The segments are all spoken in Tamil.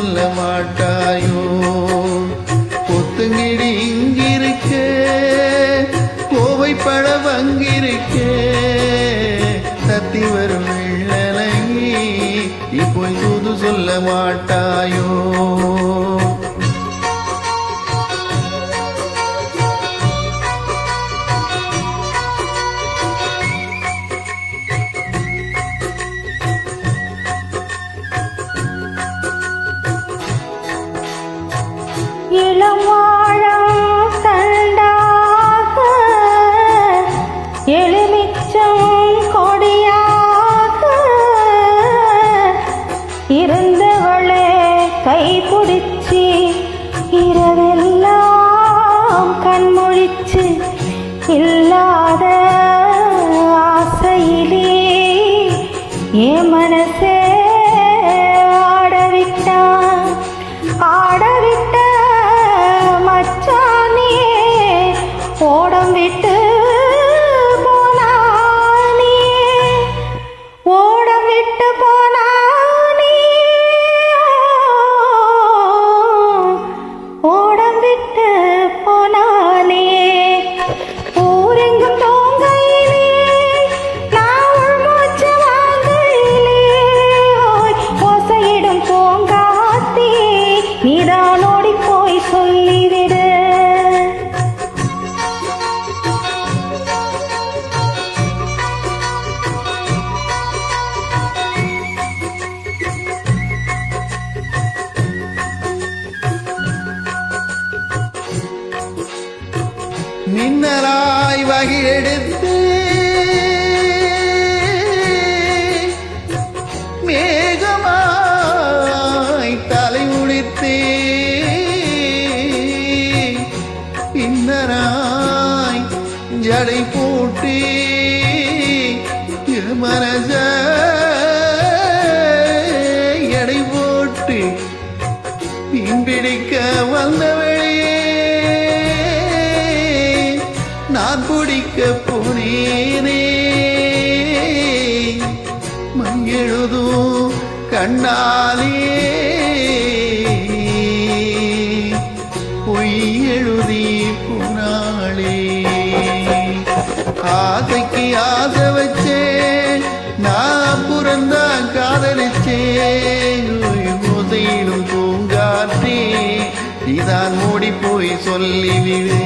சொல்ல மாட்டாயோ? கொத்துங்கிடி இங்கிருக்கே கோவை பழம் அங்கிருக்கு தத்தி வரும் வெள்ளலையே தூது சொல்ல மாட்டாயோ? இளம் வாழம் தண்டாக எலுமிச்சம் கொடியாக இருந்தவளே கைப்பிடிச்சி இரவெல்லாம் கண்மொழிச்சு இல்லாத ஆசையிலே ஏ மனசே ஓடம் மின்னலாய் வகிழெடுத்து மேகமாய் தலை உளித்து பின்னராய் ஜடை போட்டு என் மனச எடை போட்டு மீன் பிடிக்க வந்தவளே பிடிக்க போனேனே. மங்கெழுதும் கண்ணாலே. பொய் எழுதி போனாளே. ஆசைக்கு ஆசை வச்சேன் நான் புறந்தான் காதலிச்சேன். ஓசையிலும் பூங்காற்றே நீதான் மூடி போய் சொல்லிவிடு.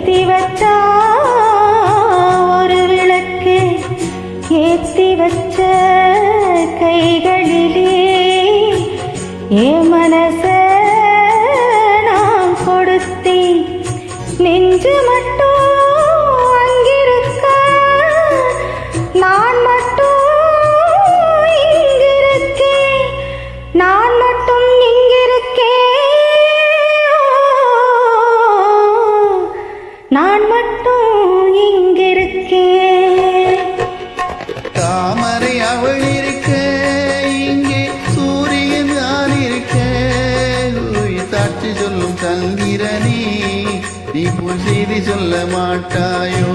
ஏத்தி வச்சா ஒரு விளக்கு ஏத்தி வச்ச கைகளிலே நான் மட்டும் இங்கிருக்கேன். தாமரை அவள் இருக்க இங்கே சூரியன் நான் இருக்க. தாட்சி சொல்லும் தந்திரனே நீ புல் செய்தி சொல்ல மாட்டாயோ?